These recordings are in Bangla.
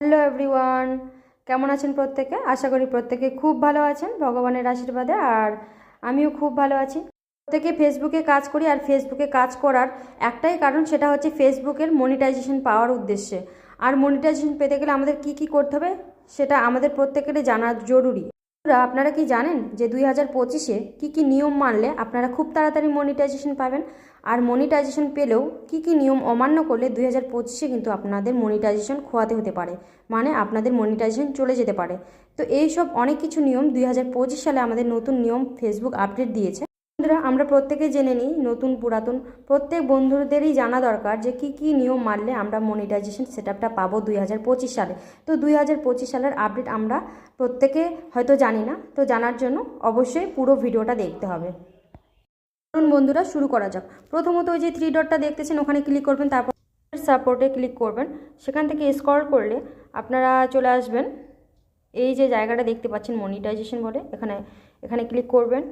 হ্যালো এভরিওয়ান, কেমন আছেন প্রত্যেকে? আশা করি প্রত্যেকে খুব ভালো আছেন, ভগবানের আশীর্বাদে। আর আমিও খুব ভালো আছি। প্রত্যেকে ফেসবুকে কাজ করি, আর ফেসবুকে কাজ করার একটাই কারণ সেটা হচ্ছে ফেসবুকের মনিটাইজেশন পাওয়ার উদ্দেশ্যে। আর মনিটাইজেশন পেতে গেলে আমাদের কি কি করতে হবে, সেটা আমাদের প্রত্যেকেরই জানা জরুরি। আপনারা কি জানেন যে দুই হাজার পঁচিশে কী কী নিয়ম মানলে আপনারা খুব তাড়াতাড়ি মনিটাইজেশন পাবেন? আর মনিটাইজেশন পেলেও কী কী নিয়ম অমান্য করলে দুই হাজার পঁচিশে কিন্তু আপনাদের মনিটাইজেশন খোয়াতে হতে পারে? মানে আপনাদের মনিটাইজেশন চলে যেতে পারে। তো এই সব অনেক কিছু নিয়ম দুই হাজার পঁচিশ সালে আমাদের নতুন নিয়ম ফেসবুক আপডেট দিয়েছে। বন্ধুরা, আমরা প্রত্যেকে জেনে নিই নতুন পুরাতন। প্রত্যেক বন্ধুদেরই জানা দরকার যে কী কী নিয়ম মানলে আমরা মনিটাইজেশন সেট আপটা পাবো দুই হাজার পঁচিশ সালে। তো দুই হাজার পঁচিশ সালের আপডেট আমরা প্রত্যেকে হয়তো জানি না। তো জানার জন্য অবশ্যই পুরো ভিডিওটা দেখতে হবে। বন্ধুরা শুরু করা যাক। প্রথমত ওই যে থ্রি ডটটা দেখতেছেন, ওখানে ক্লিক করবেন, তারপর সাপোর্টে ক্লিক করবেন। সেখান থেকে স্ক্রল করলে আপনারা চলে আসবেন। এই যে জায়গাটা দেখতে পাচ্ছেন মনিটাইজেশন বলে। এখানে এখানে ক্লিক করবেন।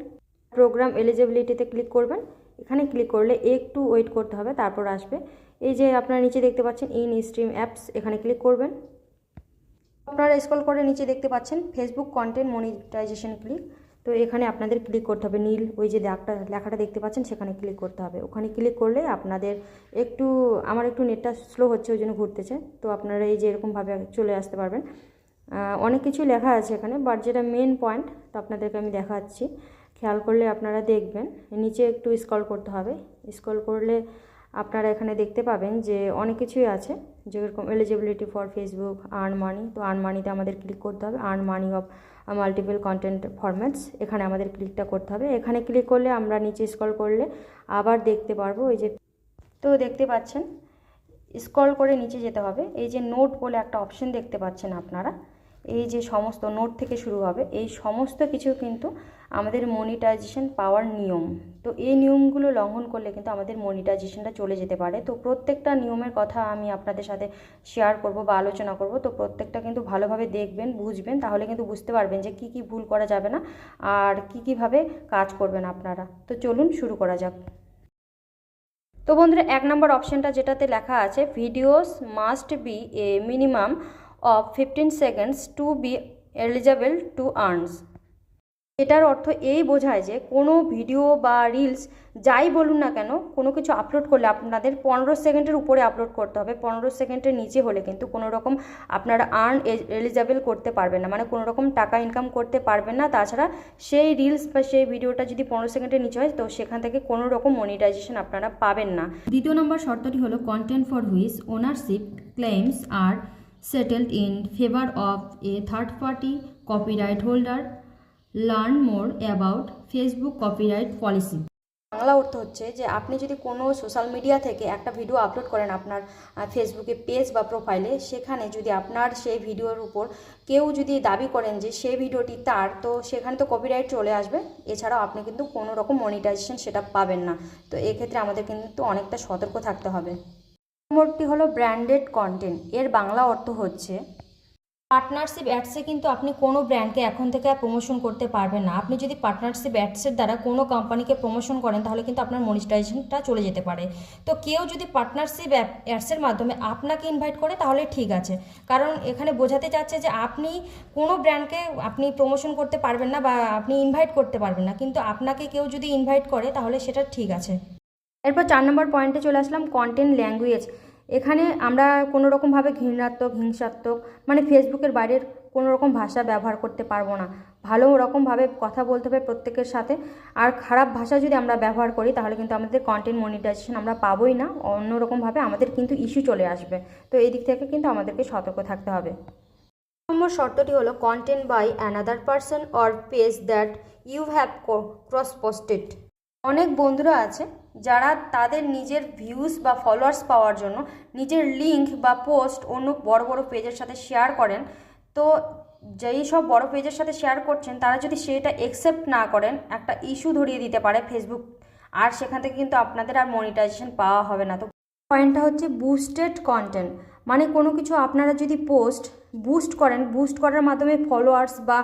প্রোগ্রাম এলিজিবিলিটিতে ক্লিক করবেন। এখানে ক্লিক করলে একটু ওয়েট করতে হবে, তারপর আসবে। এই যে আপনারা নিচে দেখতে পাচ্ছেন ইন স্ট্রিম অ্যাপস এখানে ক্লিক করবেন। আপনারা স্ক্রল করে নিচে দেখতে পাচ্ছেন ফেসবুক কন্টেন্ট মনিটাইজেশন ক্লিক তো এখানে আপনাদের ক্লিক করতে হবে নীল, ওই যে দাগটা, লেখাটা দেখতে পাচ্ছেন, সেখানে ক্লিক করতে হবে। ওখানে ক্লিক করলে আপনাদের একটু, আমার একটু নেটটা স্লো হচ্ছে, ওই জন্য ঘুরতেছে। তো আপনারা এই যে এরকমভাবে চলে আসতে পারবেন। অনেক কিছু লেখা আছে এখানে বাট যেটা মেন পয়েন্ট তো আপনাদেরকে আমি দেখাচ্ছি। খেয়াল করলে আপনারা দেখবেন, নিচে একটু স্ক্রল করতে হবে। স্ক্রল করলে আপনারা এখানে দেখতে পাবেন যে অনেক কিছুই আছে। যেরকম eligibility for Facebook earn money তো আর্ন মানিতে আমাদের ক্লিক করতে হবে। Earn money of multiple content formats এখানে আমাদের ক্লিকটা করতে হবে। এখানে ক্লিক করলে আমরা নিচে স্ক্রল করলে আবার দেখতে পারব এই যে, তো দেখতে পাচ্ছেন? স্ক্রল করে নিচে যেতে হবে। এই যে নোট বলে একটা অপশন দেখতে পাচ্ছেন আপনারা। এই যে সমস্ত নোট থেকে শুরু হবে। এই সমস্ত কিছু কিন্তু আমাদের মনিটাইজেশন পাওয়ার নিয়ম। তো এই নিয়মগুলো লঙ্ঘন করলে কিন্তু আমাদের মনিটাইজেশনটা চলে যেতে পারে। তো প্রত্যেকটা নিয়মের কথা আমি আপনাদের সাথে শেয়ার করব বা আলোচনা করব। তো প্রত্যেকটা কিন্তু ভালোভাবে দেখবেন, বুঝবেন, তাহলে কিন্তু বুঝতে পারবেন যে কি কি ভুল করা যাবে না আর কি কীভাবে কাজ করবেন আপনারা। তো চলুন শুরু করা যাক। তো বন্ধুরা, এক নম্বর অপশানটা যেটাতে লেখা আছে videos must be a minimum of fifteen seconds to be eligible to earns এটার অর্থ এই বোঝায় যে কোনো ভিডিও বা রিলস যাই বলুন না কেন, কোনো কিছু আপলোড করলে আপনাদের পনেরো সেকেন্ডের উপরে আপলোড করতে হবে। পনেরো সেকেন্ডের নিচে হলে কিন্তু কোনো রকম আপনারা আর্ন এলিজেবল করতে পারবেন না। মানে কোনো রকম টাকা ইনকাম করতে পারবেন না। তাছাড়া সেই রিলস বা সেই ভিডিওটা যদি পনেরো সেকেন্ডের নিচে হয়, তো সেখান থেকে কোনো রকম মনিটাইজেশন আপনারা পাবেন না। দ্বিতীয় নম্বর শর্তটি হলো content for which ownership claims are settled in favour of a third party copyright holder learn more about Facebook copyright policy. Bangla অর্থ হচ্ছে যে আপনি যদি কোনো সোশ্যাল মিডিয়া থেকে একটা ভিডিও আপলোড করেন আপনার ফেসবুকে পেজ বা প্রোফাইলে, সেখানে যদি আপনার সেই ভিডিওর উপর কেউ যদি দাবি করেন যে সেই ভিডিওটি তার, তো সেখানে তো কপিরাইট চলে আসবে। এছাড়াও আপনি কিন্তু কোনো রকম মনিটাইজেশন সেটা পাবেন না। তো এক্ষেত্রে আমাদের কিন্তু অনেকটা সতর্ক থাকতে হবে। নম্বরটি হলো ব্র্যান্ডেড কন্টেন্ট এর বাংলা অর্থ হচ্ছে পার্টনারশিপ অ্যাডসে কিন্তু আপনি কোনো ব্র্যান্ডকে এখন থেকে আর প্রমোশন করতে পারবেন না। আপনি যদি পার্টনারশিপ অ্যাডসের দ্বারা কোনো কোম্পানিকে প্রমোশন করেন, তাহলে কিন্তু আপনার মনিটাইজেশনটা চলে যেতে পারে। তো কেউ যদি পার্টনারশিপ অ্যাডসের মাধ্যমে আপনাকে ইনভাইট করে, তাহলে ঠিক আছে। কারণ এখানে বোঝাতে চাচ্ছে যে আপনি কোনো ব্র্যান্ডকে আপনি প্রমোশন করতে পারবেন না বা আপনি ইনভাইট করতে পারবেন না। কিন্তু আপনাকে কেউ যদি ইনভাইট করে, তাহলে সেটা ঠিক আছে। এরপর চার নম্বর পয়েন্টে চলে আসলাম কন্টেন্ট ল্যাঙ্গুয়েজ এখানে আমরা কোনো রকমভাবে ঘৃণাত্মক, হিংসাত্মক মানে ফেসবুকের বাইরের কোনো রকম ভাষা ব্যবহার করতে পারব না। ভালো রকমভাবে কথা বলতে হবে প্রত্যেকের সাথে। আর খারাপ ভাষা যদি আমরা ব্যবহার করি, তাহলে কিন্তু আমাদের কন্টেন্ট মনিটাইজেশন আমরা পাবোই না। অন্য রকমভাবে আমাদের কিন্তু ইস্যু চলে আসবে। তো এই দিক থেকে কিন্তু আমাদেরকে সতর্ক থাকতে হবে। নম্বর শর্তটি হলো content by another person or page that you have cross posted অনেক বন্ধুরা আছে যারা তাদের নিজের ভিউজ বা ফলোয়ার্স পাওয়ার জন্য নিজের লিঙ্ক বা পোস্ট অন্য বড় বড় পেজের সাথে শেয়ার করেন, তো যেই সব বড় পেজের সাথে শেয়ার করছেন, তারা যদি সেটা একসেপ্ট না করেন, একটা ইস্যু ধরিয়ে দিতে পারে ফেসবুক আর সেখান থেকে কিন্তু আপনাদের আর মনিটাইজেশন পাওয়া হবে না। তো পয়েন্টটা হচ্ছে বুস্টেড কন্টেন্ট মানে কোনো কিছু আপনারা যদি পোস্ট বুস্ট করেন বুস্ট করার মাধ্যমে ফলোয়ার্স বা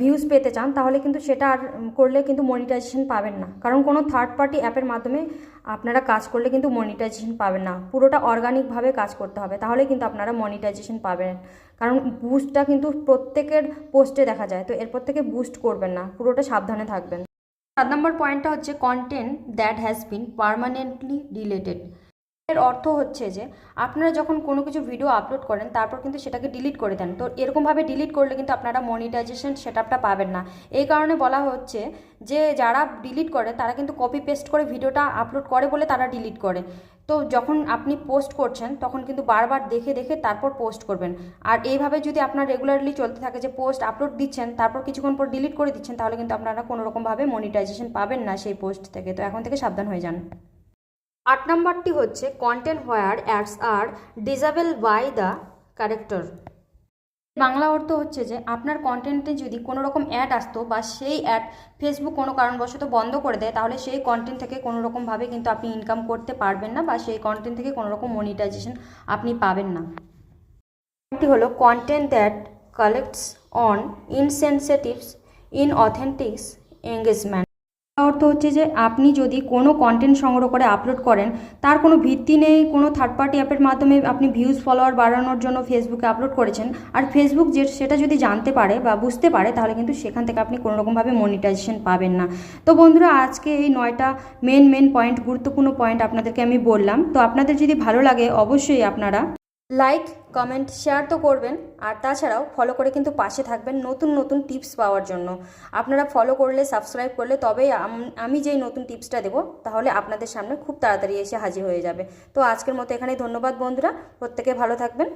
ভিউজ পেতে চান, তাহলে কিন্তু সেটা আর করলে কিন্তু মনিটাইজেশন পাবেন না। কারণ কোনো থার্ড পার্টি অ্যাপের মাধ্যমে আপনারা কাজ করলে কিন্তু মনিটাইজেশন পাবেন না। পুরোটা অর্গানিকভাবে কাজ করতে হবে, তাহলে কিন্তু আপনারা মনিটাইজেশন পাবেন। কারণ বুস্টটা কিন্তু প্রত্যেকের পোস্টে দেখা যায়, তো এরপর থেকে বুস্ট করবেন না, পুরোটা সাবধানে থাকবেন। সাত নম্বর পয়েন্টটা হচ্ছে content that has been permanently deleted এর অর্থ হচ্ছে যে আপনারা যখন কোনো কিছু ভিডিও আপলোড করেন, তারপর কিন্তু সেটাকে ডিলিট করে দেন। তো এরকমভাবে ডিলিট করলে কিন্তু আপনারা মনিটাইজেশন সেটআপটা পাবেন না। এই কারণে বলা হচ্ছে যে যারা ডিলিট করে, তারা কিন্তু কপি পেস্ট করে ভিডিওটা আপলোড করে বলে তারা ডিলিট করে। তো যখন আপনি পোস্ট করছেন, তখন কিন্তু বারবার দেখে দেখে তারপর পোস্ট করবেন। আর এইভাবে যদি আপনার রেগুলারলি চলতে থাকে যে পোস্ট আপলোড দিচ্ছেন, তারপর কিছুক্ষণ পর ডিলিট করে দিচ্ছেন, তাহলে কিন্তু আপনারা কোনো রকমভাবে মনিটাইজেশন পাবেন না সেই পোস্ট থেকে। তো এখন থেকে সাবধান হয়ে যান। আট নম্বরটি হচ্ছে content where ads are disable by the character. Bangla অর্থ হচ্ছে যে, আপনার কন্টেন্টে যদি কোনো রকম অ্যাড আসতো বা সেই অ্যাড ফেসবুক কোনো কারণবশত বন্ধ করে দেয়, তাহলে সেই কন্টেন্ট থেকে কোনো রকমভাবে কিন্তু আপনি ইনকাম করতে পারবেন না বা সেই কন্টেন্ট থেকে কোনো রকম মনিটাইজেশন আপনি পাবেন না। একটি হলো content that collects on incentives in authentics engagement অর্থ হচ্ছে যে আপনি যদি কোনো কন্টেন্ট সংগ্রহ করে আপলোড করেন, তার কোনো ভিত্তি নেই, কোনো থার্ড পার্টি অ্যাপের মাধ্যমে আপনি ভিউজ ফলোয়ার বাড়ানোর জন্য ফেসবুকে আপলোড করেছেন। আর ফেসবুক যে, সেটা যদি জানতে পারে বা বুঝতে পারে, তাহলে কিন্তু সেখান থেকে আপনি কোনো রকমভাবে মনিটাইজেশন পাবেন না। তো বন্ধুরা, আজকে এই নয়টা মেন মেন পয়েন্ট গুরুত্বপূর্ণ পয়েন্ট আপনাদেরকে আমি বললাম। তো আপনাদের যদি ভালো লাগে, অবশ্যই আপনারা লাইক, কমেন্ট, শেয়ার তো করবেন। আর তাছাড়াও ফলো করে কিন্তু পাশে থাকবেন নতুন নতুন টিপস পাওয়ার জন্য। আপনারা ফলো করলে সাবস্ক্রাইব করলে তবেই আমি যেই নতুন টিপসটা দেবো, তাহলে আপনাদের সামনে খুব তাড়াতাড়ি এসে হাজির হয়ে যাবে। তো আজকের মতো এখানেই ধন্যবাদ বন্ধুরা। প্রত্যেকে ভালো থাকবেন।